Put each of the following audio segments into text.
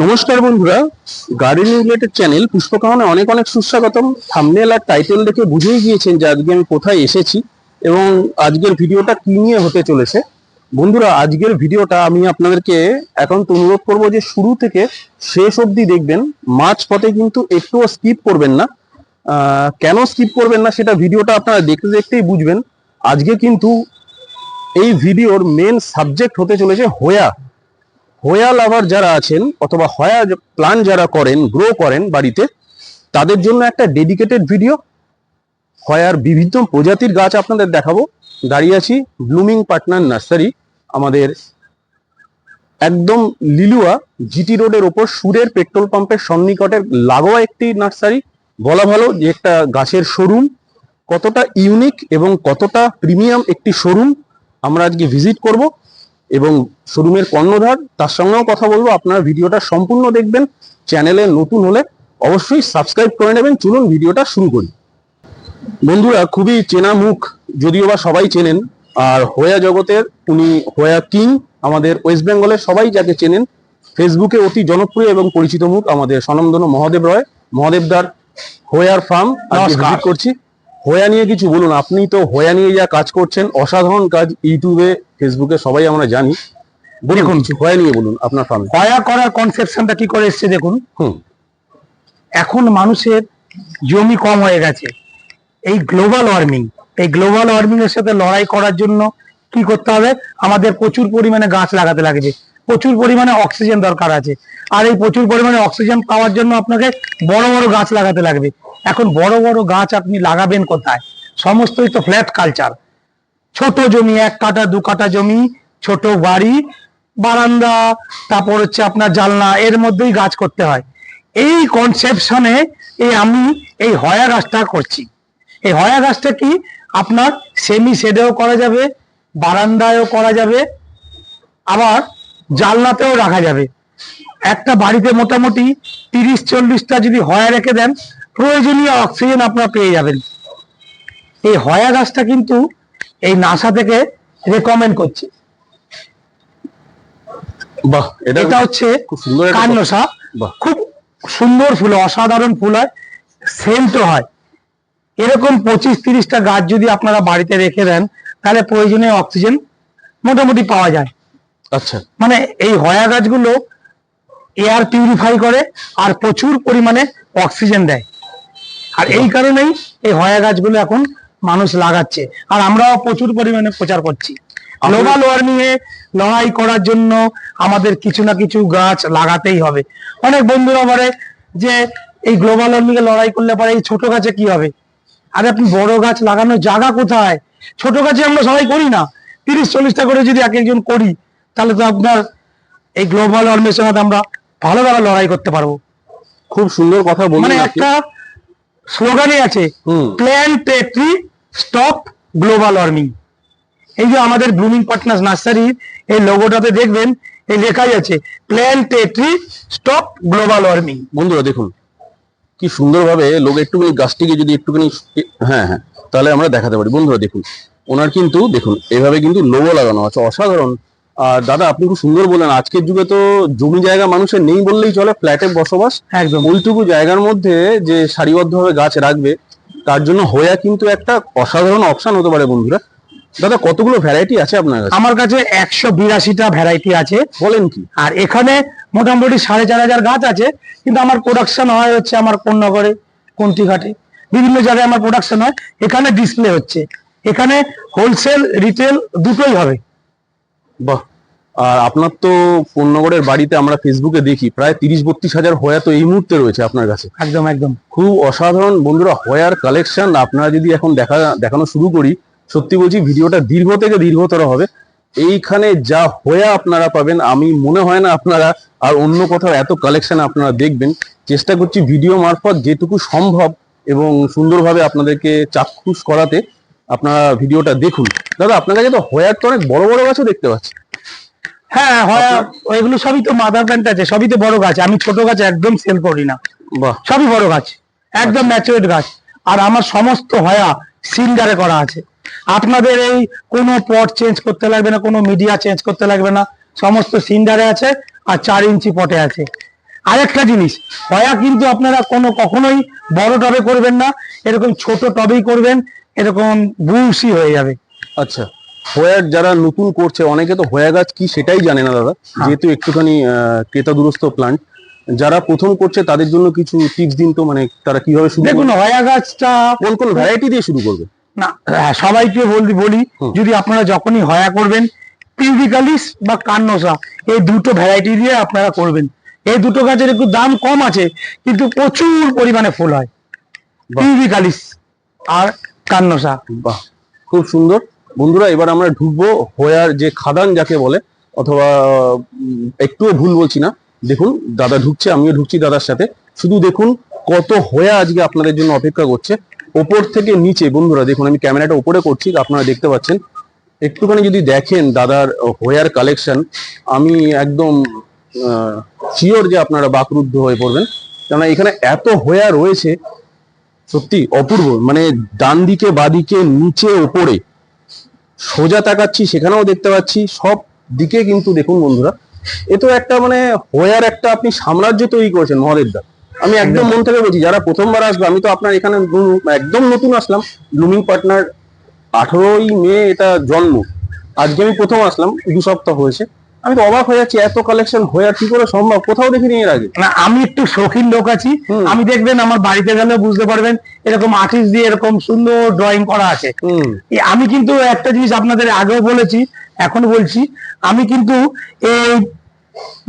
নমস্কার বন্ধুরা gardening related channel পুষ্পকাহনে অনেক অনেক সুস্বাগতম। থাম্বনেল আর টাইটেল দেখে বুঝেই গিয়েছেন যে আজকে আমি কোথায় এসেছি এবং আজকের ভিডিওটা কি নিয়ে হতে চলেছে। বন্ধুরা, আজকের ভিডিওটা আমি আপনাদেরকে এখন তো অনুরোধ করব যে শুরু থেকে শেষ অবধি দেখবেন মাঝ পথে কিন্তু একটুও স্কিপ করবেন না। কেন স্কিপ করবেন না সেটা ভিডিওটা আপনারা দেখতে দেখতেই বুঝবেন। আজকে কিন্তু এই ভিডিওর মেন সাবজেক্ট হতে চলেছে হোয়া। হোয়া লাভার যারা আছেন অথবা হয়া প্লান যারা করেন গ্রো করেন বাড়িতে, তাদের জন্য একটা ডেডিকেটেড ভিডিও হয়ার বিভিন্ন প্রজাতির গাছ আপনাদের দেখাবো। দাঁড়িয়ে আছি ব্লুমিং পার্টনার নার্সারি, আমাদের একদম লিলুয়া জিটি রোডের ওপর সুরের পেট্রোল পাম্পের সন্নিকটের লাগোয়া একটি নার্সারি। বলা ভালো যে একটা গাছের শোরুম কতটা ইউনিক এবং কতটা প্রিমিয়াম একটি শোরুম আমরা আজকে ভিজিট করব। এবং শোরুমের কর্ণধার তার সঙ্গেও কথা বলব। আপনারা ভিডিওটা সম্পূর্ণ দেখবেন। চ্যানেলে নতুন হলে অবশ্যই সাবস্ক্রাইব করে নেবেন। চলুন ভিডিওটা শুরু করি। বন্ধুরা খুবই চেনা মুখ যদিও বা সবাই চেনেন। আর হোয়া জগতের উনি হোয়া কিং আমাদের ওয়েস্ট বেঙ্গলের সবাই যাকে চেনেন। ফেসবুকে অতি জনপ্রিয় এবং পরিচিত মুখ আমাদের স্বনামধন্য মহাদেব রয় মহাদেবদার হোয়ার ফার্ম। ভিজিট করছি। হোয়া নিয়ে কিছু বলুন আপনি তো হোয়া নিয়ে যা কাজ করছেন অসাধারণ কাজ ইউটিউবে ফেসবুকে সবাই আমরা জানি। দেখুন। হোয়া নিয়ে বলুন আপনার ফার্মে হয়া করার কনসেপশনটা কি করে এসছে দেখুন? হুম। এখন মানুষের জমি কম হয়ে গেছে। এই গ্লোবাল ওয়ার্মিং এই গ্লোবাল ওয়ার্মিং এর সাথে লড়াই করার জন্য কি করতে হবে? আমাদের প্রচুর পরিমাণে গাছ লাগাতে লাগবে প্রচুর পরিমাণে অক্সিজেন দরকার আছে। আর এই প্রচুর পরিমাণে অক্সিজেন পাওয়ার জন্য আপনাকে বড় বড় গাছ লাগাতে লাগবে। এখন বড় বড় গাছ আপনি লাগাবেন কোথায়? সমস্তই তো ফ্ল্যাট কালচার ছোট জমি, এক কাঠা, দু কাঠা জমি, ছোট বাড়ি, বারান্দা, তারপর হচ্ছে আপনার জালনা এর মধ্যেই গাছ করতে হয়। এই কনসেপশনে এই আমি এই হয়া গাছটা করছি। এই হয়া গাছটা কি? আপনার সেমি শেডেও করা যাবে, বারান্দায়ও করা যাবে, আবার জালনাতেও রাখা যাবে। একটা বাড়িতে মোটামুটি তিরিশ চল্লিশটা যদি হয়া রেখে দেন প্রয়োজনীয় অক্সিজেন আপনারা পেয়ে যাবেন। এই হয়া গাছটা কিন্তু এই নাসা থেকে রেকমেন্ড করছে। বাহ এটা হচ্ছে খুব সুন্দর কান্নসা খুব সুন্দর ফুল অসাধারণ ফুল হয় সেন্টও হয়। এরকম পঁচিশ তিরিশটা গাছ যদি আপনারা বাড়িতে রেখে দেন তাহলে প্রয়োজনীয় অক্সিজেন মোটামুটি পাওয়া যায়। আচ্ছা। মানে এই হয়া গাছগুলো এয়ার পিউরিফাই করে আর প্রচুর পরিমাণে অক্সিজেন দেয়। আর এই কারণেই এই হয়া গাছগুলো এখন মানুষ লাগাচ্ছে। আর আমরাও প্রচুর পরিমাণে প্রচার করছি। গ্লোবাল ওয়ার্মিং এ লড়াই করার জন্য আমাদের কিছু না কিছু গাছ লাগাতেই হবে। অনেক বন্ধুরা বলে যে এই গ্লোবাল ওয়ার্মিং এ লড়াই করলে পরে এই ছোট গাছে কি হবে? আরে আপনি বড় গাছ লাগানোর জায়গা কোথায়? ছোট গাছে আমরা সবাই করি না। তিরিশ চল্লিশটা করে যদি এক একজন করি তাহলে তো আপনার এই গ্লোবাল ওয়ার্মিং এর সঙ্গে আমরা ভালোভাবে লড়াই করতে পারব। খুব সুন্দর কথা বলুন মানে একটা স্লোগানই আছে হুম। Plant a tree stop global warming এই যে আমাদের ব্লুমিং পার্টনার্স নার্সারি এই লোগোটাতে দেখবেন এই লেখাই আছে plant a tree stop global warming বন্ধুরা দেখুন কি সুন্দরভাবে লোক একটুখানি গাছটিকে যদি একটুখানি হ্যাঁ হ্যাঁ তাহলে আমরা দেখাতে পারি। বন্ধুরা দেখুন ওনার কিন্তু দেখুন এভাবে কিন্তু লোগো লাগানো আছে। অসাধারণ আর দাদা আপনি খুব সুন্দর বললেন। আজকের যুগে তো জমি জায়গা মানুষের নেই বললেই চলে ফ্ল্যাটে বসবাস। একদম। ওইটুকু জায়গার মধ্যে যে সারিবদ্ধভাবে গাছ রাখবে তার জন্য হোয়া কিন্তু একটা অসাধারণ অপশন হতে পারে বন্ধুরা। দাদা কতগুলো ভ্যারাইটি আছে আপনার কাছে? আমার কাছে একশো বিরাশিটা ভ্যারাইটি আছে। বলেন কি? আর এখানে মোটামুটি সাড়ে চার হাজার গাছ আছে কিন্তু আমার প্রোডাকশন হয় হচ্ছে আমার কোন্নগরে কুন্তিঘাটে। বিভিন্ন জায়গায় আমার প্রোডাকশন হয়। এখানে ডিসপ্লে হচ্ছে। এখানে হোলসেল রিটেল দুটোই হবে। বাহ। আর আপনার তো পূর্ণগড়ের বাড়িতে আমরা ফেসবুকে দেখি প্রায় তিরিশ বত্রিশ হাজার হোয়া তো এই মুহূর্তে রয়েছে আপনার কাছে। একদম একদম। খুব অসাধারণ বন্ধুরা হোয়ার কালেকশন আপনারা যদি এখন দেখা দেখানো শুরু করি সত্যি বলছি ভিডিওটা দীর্ঘ থেকে দীর্ঘতর হবে। এইখানে যা হোয়া আপনারা পাবেন আমি মনে হয় না আপনারা আর অন্য কোথাও এত কালেকশন আপনারা দেখবেন। চেষ্টা করছি ভিডিও মারফত যেটুকু সম্ভব এবং সুন্দরভাবে আপনাদেরকে চাক্ষুষ করাতে আপনারা ভিডিওটা দেখুন। দাদা আপনার কাছে তো হোয়ার তো অনেক বড় বড় গাছও দেখতে পাচ্ছি। হ্যাঁ হয় এগুলো সবই তো মাদার প্ল্যান্ট আছে সবই তো বড় গাছ। আমি ছোট গাছ একদম সেল করি না। সবই বড় গাছ একদম ম্যাচুরেট গাছ। আর আমার সমস্ত হয়া সিন্ডারে করা আছে। আপনাদের এই কোনো পট চেঞ্জ করতে লাগবে না কোনো মিডিয়া চেঞ্জ করতে লাগবে না। সমস্ত সিন্ডারে আছে আর চার ইঞ্চি পটে আছে। আরেকটা জিনিস হয়া কিন্তু আপনারা কোনো কখনোই বড় টবে করবেন না। এরকম ছোট টবেই করবেন। এরকম বুসি হয়ে যাবে। আচ্ছা হোয়ার যারা নতুন করছে অনেকে তো হোয়া গাছ কি সেটাই জানে না দাদা। হ্যাঁ। যেহেতু একটুখানি ক্রেতা দুরস্ত প্লান্ট যারা প্রথম করছে তাদের জন্য কিছু টিপস দিন তো মানে তারা কীভাবে শুরু দেখুন? হয়া গাছটা কোন কোন ভ্যারাইটি দিয়ে শুরু করবে? না হ্যাঁ, সবাইকে বলি বলি যদি আপনারা যখনই হয়া করবেন পিউরিকালিস বা কান্নসা এই দুটো ভ্যারাইটি দিয়ে আপনারা করবেন। এই দুটো গাছের একটু দাম কম আছে কিন্তু প্রচুর পরিমাণে ফুল হয়। পিউরিকালিস আর কান্নসা। বাহ, খুব সুন্দর। বন্ধুরা, এবার আমরা ঢুকবো হোয়ার যে খাদান যাকে বলে, অথবা একটুও ভুল বলছি না। দেখুন, দাদা ঢুকছে, আমিও ঢুকছি দাদার সাথে। শুধু দেখুন কত হোয়া আজকে আপনাদের জন্য অপেক্ষা করছে। ওপর থেকে নিচে, বন্ধুরা, দেখুন, আমি ক্যামেরাটা ওপরে করছি, আপনারা দেখতে পাচ্ছেন। একটুখানি যদি দেখেন দাদার হোয়ার কালেকশন, আমি একদম শিওর যে আপনারা বাকরুদ্ধ হয়ে পড়বেন। কেননা, এখানে এত হোয়া রয়েছে সত্যি অপূর্ব। মানে ডান দিকে বাদিকে, নিচে, ওপরে। সোজা তাকাচ্ছি, সেখানেও দেখতে পাচ্ছি, সব দিকে কিন্তু দেখুন বন্ধুরা, এ তো একটা মানে হোয়ার একটা আপনি সাম্রাজ্য তৈরি করেছেন মহাদেব দা আমি একদম মন থেকে বলছি, যারা প্রথমবার আসবে, আমি তো আপনার এখানে একদম নতুন আসলাম ব্লুমিং পার্টনার আঠারোই মে এটা জন্ম। আজকে আমি প্রথম আসলাম, দু সপ্তাহ হয়েছে। আমি তো অবাক হয়ে যাচ্ছি এত কালেকশন হয়ে কি করে সম্ভব? কোথাও দেখিনি এর আগে। না আমি একটু শৌখিন লোক আছি। আমি দেখবেন আমার বাড়িতে গেলে বুঝতে পারবেন এরকম আর্টিস্ট দিয়ে এরকম সুন্দর ড্রয়িং করা আছে। আমি কিন্তু একটা জিনিস আপনাদের আগেও বলেছি এখন বলছি আমি কিন্তু এই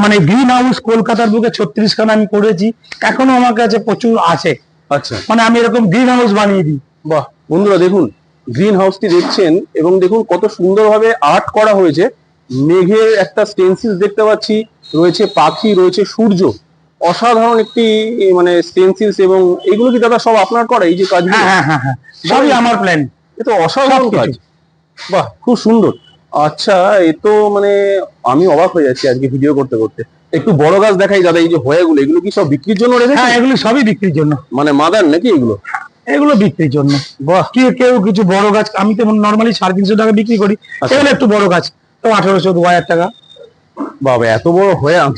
মানে গ্রিন হাউস কলকাতার বুকে ছত্রিশ ছত্রিশখানা আমি করেছি এখনও আমার কাছে প্রচুর আছে। আচ্ছা। মানে আমি এরকম গ্রিন হাউস বানিয়ে দিই। বাহ বন্ধুরা দেখুন গ্রিন হাউসটি দেখছেন এবং দেখুন কত সুন্দরভাবে আর্ট করা হয়েছে। মেঘের একটা স্টেন্সিল দেখতে পাচ্ছি। রয়েছে পাখি রয়েছে সূর্য। অসাধারণ একটি মানে স্টেন্সিলস এবং এগুলো কি দাদা সব আপনার করা? এই যে কাজগুলো হ্যাঁ হ্যাঁ হ্যাঁ সবই আমার প্ল্যান এ তো অসাধারণ কাজ। বাহ খুব সুন্দর। আচ্ছা এ তো মানে আমি অবাক হয়ে যাচ্ছি আজকে ভিডিও করতে করতে। একটু বড় গাছ দেখাই দাদা এই যে হয়াগুলো এগুলো কি সব বিক্রির জন্য হ্যাঁ এগুলো সবই বিক্রির জন্য। মানে মাদার নাকি এগুলো? এগুলো বিক্রির জন্য। বাহ। কেউ কেউ কিছু বড় গাছ আমি তো নর্মালি সাড়ে তিনশো টাকা বিক্রি করি। আচ্ছা। এগুলো একটু বড় গাছ। তো আঠারোশো দু হাজার টাকা। বাবা এত বড় হয়ে আমি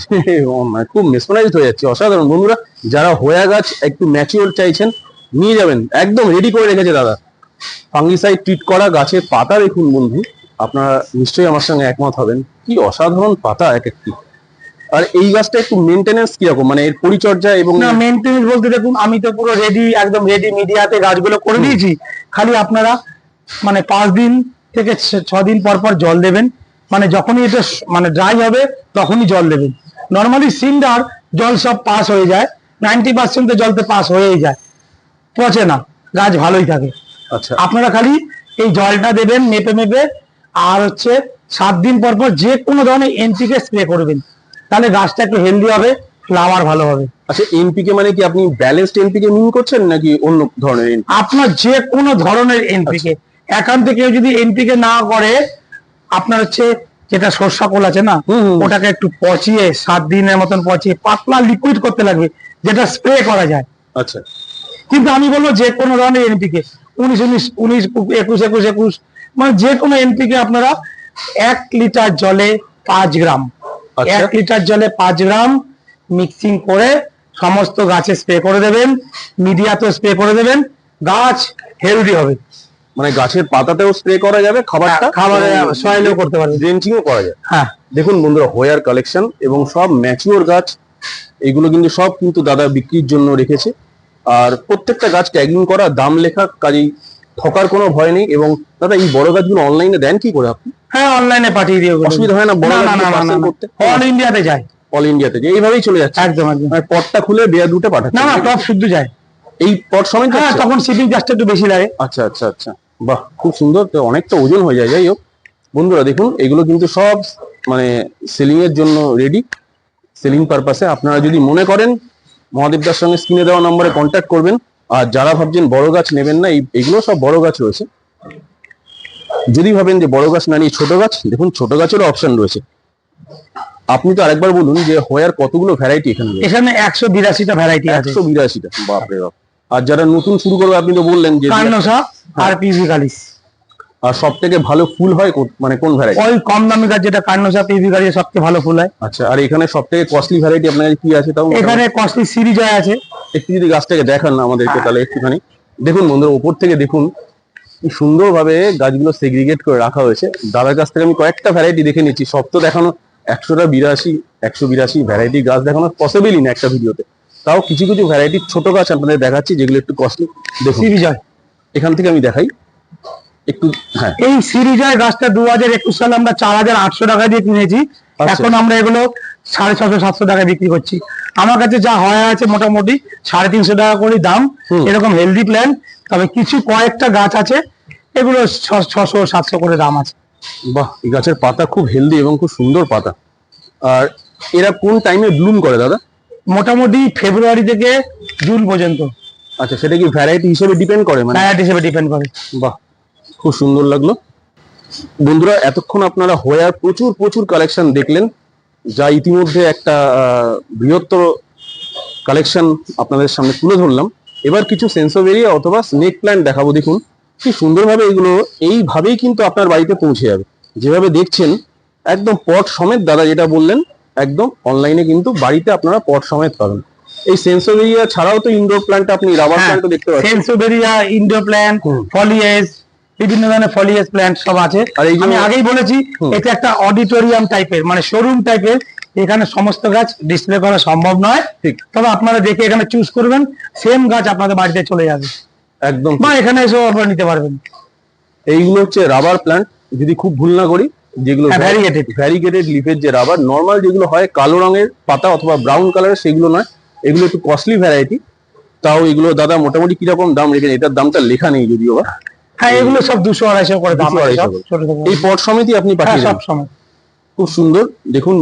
খুব মেসমারাইজড হয়ে যাচ্ছি। অসাধারণ। বন্ধুরা যারা হয়া গাছ একটু ম্যাচিওর চাইছেন নিয়ে যাবেন। একদম রেডি করে রেখেছে দাদা। ফাঙ্গিসাইড ট্রিট করা গাছের পাতা দেখুন বন্ধু। আপনারা নিশ্চয়ই আমার সঙ্গে একমত হবেন। কি অসাধারণ পাতা এক একটি। আর এই গাছটা একটু মেনটেনেন্স কীরকম? মানে এর পরিচর্যা এবং না মেনটেনেন্স বলতে দেখুন আমি তো পুরো রেডি একদম রেডি মিডিয়াতে গাছগুলো করে দিয়েছি। খালি আপনারা মানে পাঁচ দিন থেকে ছ দিন পর পর জল দেবেন। মানে যখনই এটা মানে ড্রাই হবে তখনই জল দেবেন নর্মালি সিন্ডার জল সব পাস হয়ে যায়। নাইনটি পার্সেন্ট জলতে পাস হয়েই যায়। পচে না গাছ ভালোই থাকে। আচ্ছা। আপনারা খালি এই জলটা দেবেন মেপে মেপে আর হচ্ছে সাত দিন পর পর যে কোনো ধরনের এনপিকে স্প্রে করবেন। তাহলে গাছটা একটু হেলদি হবে ফ্লাওয়ার ভালো হবে। আচ্ছা এনপিকে মানে কি আপনি ব্যালেন্সড এনপিকে মিন করছেন নাকি অন্য ধরনের আপনার যে কোনো ধরনের এনপিকে এখান থেকে কেউ যদি এনপিকে না করে আপনার হচ্ছে যেটা সর্ষা কোল আছে না। ওটাকে একটু পচিয়ে সাত দিনের মতন পচিয়ে পাতলা লিকুইড করতে লাগবে যেটা স্প্রে করা যায় আচ্ছা কিন্তু আমি বলব যে কোনো ধরনের এনপিকে উনিশ উনিশ উনিশ একুশ একুশ একুশ মানে যে কোনো এনপিকে আপনারা এক লিটার জলে পাঁচ গ্রাম আচ্ছা। এক লিটার জলে পাঁচ গ্রাম মিক্সিং করে সমস্ত গাছে স্প্রে করে দেবেন মিডিয়াতেও স্প্রে করে দেবেন গাছ হেলদি হবে মানে গাছের পাতাতেও স্প্রে করা যাবে খাবারটা হ্যাঁ, খাবারে সয়েলেও করতে পারবেন ড্রেঞ্চিংও করা যায় হ্যাঁ। দেখুন বন্ধুরা হোয়ার কালেকশন এবং সব ম্যাচিওর গাছ এগুলো কিন্তু সব কিন্তু দাদা বিক্রির জন্য রেখেছে। আর প্রত্যেকটা গাছ ট্যাগিং করা দাম লেখা কাজেই ঠকার কোনো ভয় নেই এবং দাদা এই বড় গাছগুলো অনলাইনে দেন কি করে আপনি? হ্যাঁ অনলাইনে পাঠিয়ে দিয়ে অসুবিধা হয় না বড় করতে? অল ইন্ডিয়াতে যায়। অল ইন্ডিয়াতে যে এইভাবেই চলে যাচ্ছে। একদম একদম। মানে পটটা খুলে বেয়া দুটো পাঠাচ্ছে। না না টপ শুদ্ধ যায়। এই পট সমেত হ্যাঁ তখন শিপিং চার্জটা একটু বেশি লাগে। আচ্ছা আচ্ছা আচ্ছা। বাহ খুব সুন্দর। তো অনেকটা ওজন হয়ে যায় যাই হোক। বন্ধুরা দেখুন এগুলো কিন্তু সব মানে সেলিং এর জন্য রেডি সেলিং পারপাসে আপনারা যদি মনে করেন মহাদেবদার সঙ্গে স্ক্রিনে দেওয়া নম্বরে কন্ট্যাক্ট করবেন। আর যারা ভাবছেন বড় গাছ নেবেন না এই- এগুলো সব বড় গাছ রয়েছে। যদি ভাবেন যে বড় গাছ না নিয়ে ছোট গাছ দেখুন ছোট গাছেরও অপশন রয়েছে। আপনি তো আরেকবার বলুন যে হোয়ার কতগুলো ভ্যারাইটি এখানে এখানে একশো বিরাশিটা ভ্যারাইটি আছে। একশো বিরাশিটা। বাপরে বাপ। আর যারা নতুন শুরু করবে আপনি তো বললেন যে কান্নসা আর পিজি কালিস আর সব থেকে ভালো ফুল হয় মানে কোন ভ্যারাইটি ওই কম দামি গাছ যেটা কার্নোসা পিভি গাছ সবচেয়ে ভালো ফুল হয়। আচ্ছা আর এখানে সব থেকে কস্টলি ভ্যারাইটি আপনার কি আছে তাও এখানে কস্টলি সিরিজ আছে। একটু যদি গাছটাকে দেখান না আমাদেরকে তাহলে একটুখানি। দেখুন বন্ধুরা উপর থেকে দেখুন কি সুন্দরভাবে গাছগুলো সেগ্রিগেট করে রাখা হয়েছে। দাদার কাছ থেকে আমি কয়েকটা ভ্যারাইটি দেখে নিচ্ছি। সব তো দেখানো একশোটা বিরাশি একশো বিরাশি ভ্যারাইটি গাছ দেখানো পসিবলই না একটা ভিডিওতে তাও কিছু কিছু ভ্যারাইটির ছোট গাছ আপনাদের দেখাচ্ছি যেগুলো একটু কস্টলি দেখুন হয় এখান থেকে আমি দেখাই। একটু হ্যাঁ। এই সিরিজ হয় গাছটা দু হাজার একুশ সালে আমরা চার হাজার আটশো টাকা দিয়ে কিনেছি। আচ্ছা। এখন আমরা এগুলো সাড়ে ছশো সাতশো টাকায় বিক্রি করছি। আমার কাছে যা হয় আছে মোটামুটি সাড়ে তিনশো টাকা করে দাম। এরকম হেলদি প্ল্যান তবে কিছু কয়েকটা গাছ আছে এগুলো ছশো সাতশো করে দাম আছে। বাহ এই গাছের পাতা খুব হেলদি এবং খুব সুন্দর পাতা। আর এরা কোন টাইমে ব্লুম করে দাদা? মোটামুটি ফেব্রুয়ারি থেকে জুন পর্যন্ত। আচ্ছা সেটা কি ভ্যারাইটি হিসেবে ডিপেন্ড করে মানে? ডায়াট হিসেবে ডিপেন্ড করে। বাহ খুব সুন্দর লাগল। বন্ধুরা এতক্ষণ আপনারা হোয়ার প্রচুর প্রচুর কালেকশন দেখলেন যা ইতিমধ্যে একটা বৃহত্তর কালেকশন আপনাদের সামনে তুলে ধরলাম। এবার কিছু সেন্সোভেরিয়া অথবা স্নেক প্ল্যান্ট দেখাবো দেখুন কি সুন্দরভাবে এগুলো এইভাবেই কিন্তু আপনার বাড়িতে পৌঁছে যাবে। যেভাবে দেখছেন একদম পট সমেত দাদা যেটা বললেন একদম অনলাইনে কিন্তু বাড়িতে আপনারা পট সমেত পাবেন। এই সেন্সোভেরিয়া ছাড়াও তো ইনডোর প্ল্যান্ট আপনি রাবার প্ল্যান্টও দেখতে পাচ্ছেন। সেন্সোবেরিয়া ইনডোর প্ল্যান্ট হুম। ফলিয়েস বিভিন্ন ধরনের ফলিয়েস প্ল্যান্ট সব আছে। আর এই আমি আগেই বলেছি এটা একটা অডিটোরিয়াম টাইপের মানে শোরুম টাইপের এখানে সমস্ত গাছ ডিসপ্লে করা সম্ভব নয়। ঠিক। তবে আপনারা দেখে এখানে চুজ করবেন সেম গাছ আপনাদের বাড়িতে চলে যাবে। একদম বা এখানে এসেও আপনারা নিতে পারবেন। এইগুলো হচ্ছে রাবার প্ল্যান্ট যদি খুব ভুল না করি যেগুলো variegated। ভ্যারিগেটেড লিফের যে রাবার নর্মাল যেগুলো হয় কালো রঙের পাতা অথবা ব্রাউন কালারের সেগুলো নয়। এগুলো একটু কস্টলি ভ্যারাইটি তাও এগুলো দাদা মোটামুটি কীরকম দাম রেখেছেন এটার দামটা লেখা নেই যদিও বা। হ্যাঁ এগুলো সব দুশো আড়াইশো করে দাম 200 আছে সব, করে। ছোট ছোট এই পট সমিতি আপনি হ্যাঁ পাঠিয়ে সব সময় খুব সুন্দর। দেখুন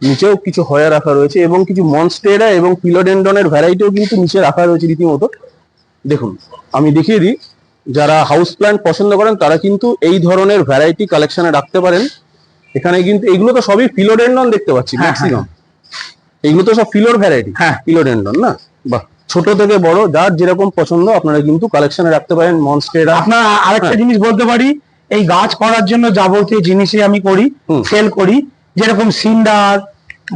নিচেও কিছু হয়া রাখা রয়েছে এবং কিছু মনস্টেরা এবং পিলোডেন্ডনের ভ্যারাইটিও কিন্তু নিচে রাখা রয়েছে রীতিমতো। দেখুন আমি দেখিয়ে দিই। যারা হাউস প্ল্যান্ট পছন্দ করেন তারা কিন্তু এই ধরনের ভ্যারাইটি কালেকশনে রাখতে পারেন এখানে কিন্তু এগুলো তো সবই ফিলোডেন্ডন দেখতে পাচ্ছি হ্যাঁ, ম্যাক্সিমাম এগুলো তো সব ফিলোর ভ্যারাইটি হ্যাঁ। ফিলোডেন্ডন না বাহ ছোট থেকে বড় যার যেরকম পছন্দ আপনারা কিন্তু কালেকশনে রাখতে পারেন মনস্টেরা আপনার আরেকটা হ্যাঁ। জিনিস বলতে পারি এই গাছ করার জন্য যাবতীয় জিনিসই আমি করি। সেল করি যেরকম সিন্ডার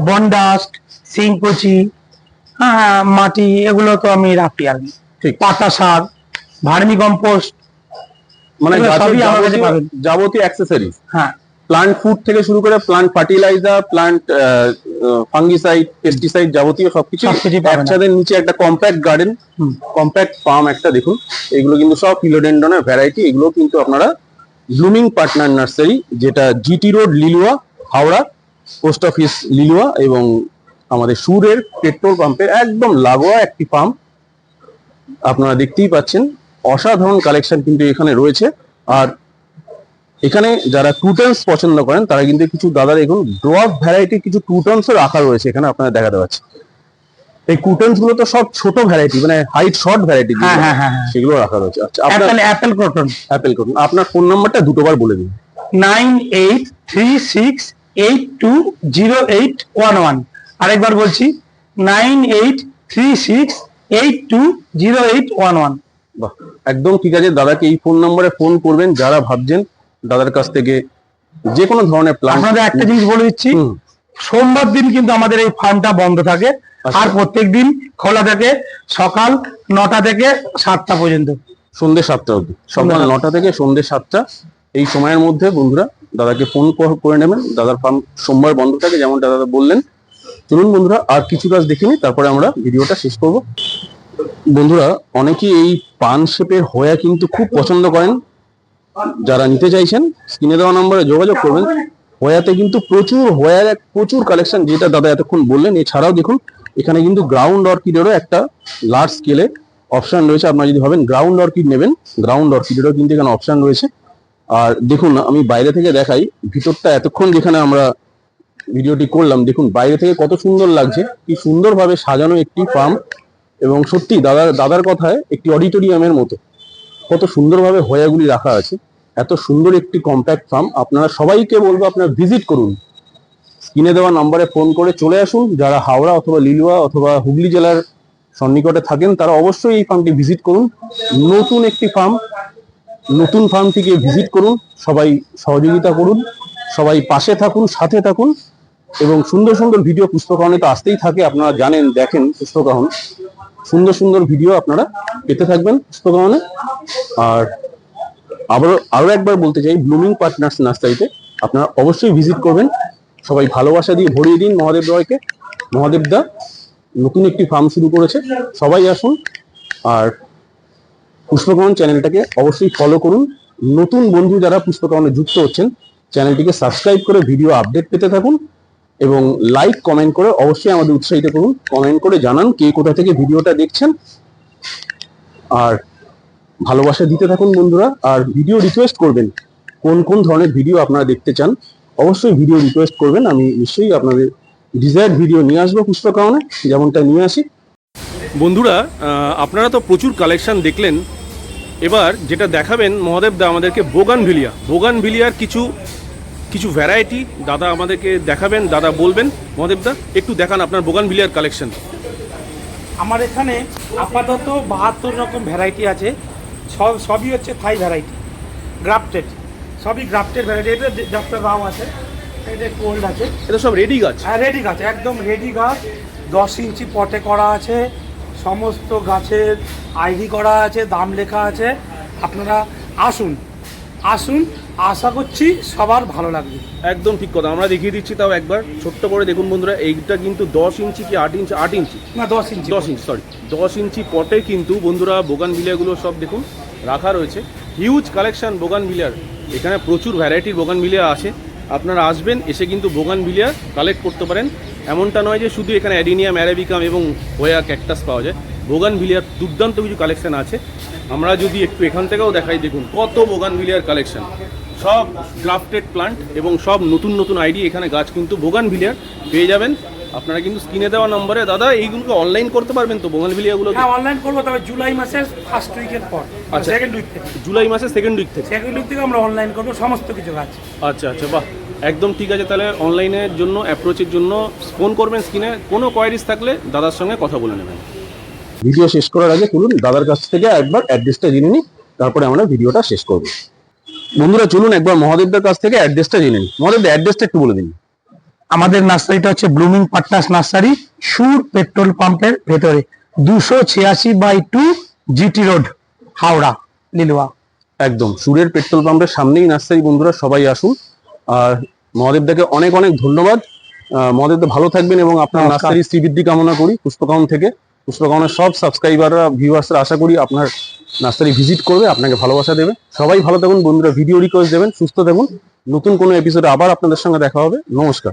বনডাস্ট সিংকচি হ্যাঁ মাটি এগুলো তো আমি রাখি আর কি। ঠিক পাতা সার ভার্মি কম্পোস্ট মানে সবই কাছে যাবতীয় পাবেন। যাবতীয় অ্যাক্সেসরিজ হ্যাঁ। প্লান্ট ফুড থেকে শুরু করে plant fertiliser plant fungicide pesticide যাবতীয় সবকিছু। একসাথে নিচে একটা কম্প্যাক্ট গার্ডেন কম্প্যাক্ট ফার্ম একটা দেখুন। এগুলো কিন্তু সব ফিলোডেন্ডনের ভ্যারাইটি এগুলো কিন্তু আপনারা ব্লুমিং পার্টনার নার্সারি যেটা GT road Liluah Howrah post office Liluah এবং আমাদের সুরের পেট্রোল পাম্পের একদম লাগোয়া একটি ফার্ম আপনারা দেখতেই পাচ্ছেন। অসাধারণ কালেকশন কিন্তু এখানে রয়েছে। আর এখানে যারা টুটন্স পছন্দ করেন তারা কিন্তু কিছু দাদা দেখুন ড্রপ ভ্যারাইটি কিছু টুটন্সও রাখা রয়েছে এখানে আপনারা দেখাতে পাচ্ছি। এই টুটন্সগুলো তো সব ছোট ভ্যারাইটি মানে হাইট শর্ট ভ্যারাইটি। সেগুলো রাখা রয়েছে। আচ্ছা আপনার অ্যাপেল ক্রটন অ্যাপেল করুন আপনার ফোন নাম্বারটা দুটোবার বলে দিন। Nine eight three six eight two zero eight one one আরেকবার বলছি nine eight three six eight two zero eight one one বাহ একদম ঠিক আছে। দাদাকে এই ফোন নম্বরে ফোন করবেন যারা ভাবছেন দাদার কাছ থেকে যে কোনো ধরনের প্ল্যান আপনাদের একটা জিনিস বলে দিচ্ছি সোমবার দিন কিন্তু আমাদের এই ফার্মটা বন্ধ থাকে। আচ্ছা। আর প্রত্যেক দিন খোলা থাকে সকাল নটা থেকে সাতটা পর্যন্ত। সন্ধ্যে সাতটা অবধি। সকাল নটা থেকে সন্ধ্যে সাতটা। এই সময়ের মধ্যে বন্ধুরা দাদাকে ফোন করে নেবেন। দাদার ফার্ম সোমবার বন্ধ থাকে যেমনটা দাদা বললেন। চলুন বন্ধুরা আর কিছু কাজ দেখে নিই তারপরে আমরা ভিডিওটা শেষ করব। বন্ধুরা, অনেকেই এই পান শেপের হোয়া কিন্তু খুব পছন্দ করেন। যারা নিতে চাইছেন, স্ক্রিনে দেওয়া নম্বরে যোগাযোগ করবেন। হোয়াতে কিন্তু প্রচুর, হোয়ার প্রচুর কালেকশন যেটা দাদা এতক্ষণ বললেন। এছাড়াও দেখুন, এখানে কিন্তু গ্রাউন্ড অর্কিডেরও একটা লার্জ স্কেলে অপশন রয়েছে। আপনারা যদি ভাবেন গ্রাউন্ড অর্কিড নেবেন গ্রাউন্ড অর্কিডেরও কিন্তু এখানে অপশন রয়েছে। আর দেখুন, আমি বাইরে থেকে দেখাই, ভিতরটা এতক্ষণ যেখানে আমরা ভিডিওটি করলাম, দেখুন, বাইরে থেকে কত সুন্দর লাগছে। কি সুন্দরভাবে সাজানো একটি ফার্ম এবং সত্যি দাদার দাদার কথায় একটি অডিটোরিয়ামের মতো। কত সুন্দরভাবে হয়াগুলি রাখা আছে। এত সুন্দর একটি কম্প্যাক্ট ফার্ম আপনারা সবাইকে বলব আপনারা ভিজিট করুন। স্ক্রিনে দেওয়া নম্বরে ফোন করে চলে আসুন। যারা হাওড়া অথবা লিলুয়া অথবা হুগলি জেলার সন্নিকটে থাকেন, তারা অবশ্যই এই ফার্মটি ভিজিট করুন। নতুন একটি ফার্ম নতুন ফার্মটিকে ভিজিট করুন। সবাই সহযোগিতা করুন। সবাই পাশে থাকুন, সাথে থাকুন। এবং সুন্দর সুন্দর ভিডিও পুষ্পকাহনে তো আসতেই থাকে। আপনারা জানেন, দেখেন পুষ্পকাহন সুন্দর সুন্দর ভিডিও আপনারা পেতে থাকবেন পুষ্পকাহনে আর আবার আরও একবার বলতে চাই ব্লুমিং পার্টনার্স নার্সারিতে আপনারা অবশ্যই ভিজিট করবেন। সবাই ভালোবাসা দিয়ে ভরিয়ে দিন মহাদেব রয়কে মহাদেব দা নতুন একটি ফার্ম শুরু করেছে। সবাই আসুন আর পুষ্পকমন চ্যানেলটাকে অবশ্যই ফলো করুন। নতুন বন্ধু যারা পুষ্পকমনে যুক্ত হচ্ছেন, চ্যানেলটিকে সাবস্ক্রাইব করে ভিডিও আপডেট পেতে থাকুন। এবং লাইক কমেন্ট করে অবশ্যই আমাদের উৎসাহিত করুন। কমেন্ট করে জানান কে কোথা থেকে ভিডিওটা দেখছেন। আর ভালোবাসা দিতে থাকুন বন্ধুরা। আর ভিডিও রিকোয়েস্ট করবেন। কোন কোন ধরনের ভিডিও আপনারা দেখতে চান। অবশ্যই ভিডিও রিকোয়েস্ট করবেন। আমি নিশ্চয়ই আপনাদের ডিজায়ার ভিডিও নিয়ে আসব পুষ্পকাহনে যেমনটা নিয়ে আসি। বন্ধুরা আপনারা তো প্রচুর কালেকশন দেখলেন। এবার যেটা দেখাবেন মহাদেব দা আমাদেরকে বোগান ভিলিয়া বোগান ভিলিয়ার কিছু কিছু ভ্যারাইটি দাদা আমাদেরকে দেখাবেন দাদা বলবেন। মহাদেব দা একটু দেখান আপনার বোগান ভিলিয়ার কালেকশন আমার এখানে আপাতত বাহাত্তর রকম ভ্যারাইটি আছে। সব সবই হচ্ছে থাই ভ্যারাইটি গ্রাফটেড সবই গ্রাফটেড ভ্যারাইটি এটা ডক্টর রাও আছে। এটা কোল্ড আছে। এটা সব রেডি গাছ? হ্যাঁ রেডি গাছ একদম রেডি গাছ। দশ ইঞ্চি পটে করা আছে। সমস্ত গাছের আইডি করা আছে দাম লেখা আছে। আপনারা আসুন আসুন। আশা করছি সবার ভালো লাগবে। একদম ঠিক কথা আমরা দেখিয়ে দিচ্ছি তাও একবার। ছোট্ট করে দেখুন বন্ধুরা এইটা কিন্তু দশ ইঞ্চি কি আট ইঞ্চি? আট ইঞ্চি? না দশ ইঞ্চি দশ ইঞ্চি সরি দশ ইঞ্চি পটে কিন্তু বন্ধুরা বোগান ভিলিয়াগুলো সব দেখুন রাখা রয়েছে। হিউজ কালেকশন বোগান ভিলিয়ার এখানে প্রচুর ভ্যারাইটির বোগান ভিলিয়া আছে। আপনারা আসবেন এসে কিন্তু বোগান ভিলিয়া কালেক্ট করতে পারেন। এমনটা নয় যে শুধু এখানে অ্যাডিনিয়াম অ্যারাবিকাম এবং হোয়া ক্যাকটাস পাওয়া যায়। বোগান ভিলিয়ার দুর্দান্ত কিছু কালেকশন আছে। আমরা যদি একটু এখান থেকেও দেখাই দেখুন কত বোগান ভিলিয়ার কালেকশন সব গ্রাফটেড প্লান্ট এবং সব নতুন নতুন আইডি এখানে গাছ কিন্তু বোগান ভিলিয়ার পেয়ে যাবেন। আপনারা কিন্তু স্ক্রিনে দেওয়া নম্বরে দাদা এইগুলোকে অনলাইন করতে পারবেন তো বোগান ভিলিয়াগুলো? হ্যাঁ অনলাইন করব তবে জুলাই মাসের ফার্স্ট উইকের পর আচ্ছা। সেকেন্ড উইক থেকে। জুলাই মাসের সেকেন্ড উইক থেকে? সেকেন্ড উইক থেকে আমরা অনলাইন করব সমস্ত কিছু গাছ। আচ্ছা আচ্ছা বাহ। একদম ঠিক আছে তাহলে অনলাইনের জন্য অ্যাপ্রোচের জন্য ফোন করবেন স্ক্রিনে। কোনো কোয়ারিজ থাকলে দাদার সঙ্গে কথা বলে নেবেন। ভিডিও শেষ করার আগে চলুন দাদার কাছ থেকে একবার অ্যাড্রেসটা জেনে নিই তারপরে আমরা ভিডিওটা শেষ করব। বন্ধুরা চলুন একবার মহাদেবদার কাছ থেকে অ্যাড্রেসটা জেনে নিই। মহাদেব অ্যাড্রেসটা একটু বলে দিন। আমাদের নার্সারিটা হচ্ছে ব্লুমিং পাটনাস নার্সারি সুর পেট্রোল পাম্পের ভেতরে দুশো ছিয়াশি by two GT road Howrah Liluah একদম সুরের পেট্রোল পাম্পের সামনেই নার্সারি বন্ধুরা সবাই আসুন। আর মহাদেবদাকে অনেক অনেক ধন্যবাদ। মহাদেবদা ভালো থাকবেন এবং আপনার। নার্সারি শ্রীবৃদ্ধি কামনা করি। পুষ্পকাউন থেকে পুষ্পকাউনের সব সাবস্ক্রাইবাররা ভিউয়ার্সরা আশা করি আপনার নার্সারি ভিজিট করবে, আপনাকে ভালোবাসা দেবে। সবাই ভালো থাকুন, বন্ধুরা, ভিডিও রিকোয়েস্ট দেবেন, সুস্থ থাকুন। নতুন কোনো এপিসোডে আবার আপনাদের সঙ্গে দেখা হবে। নমস্কার।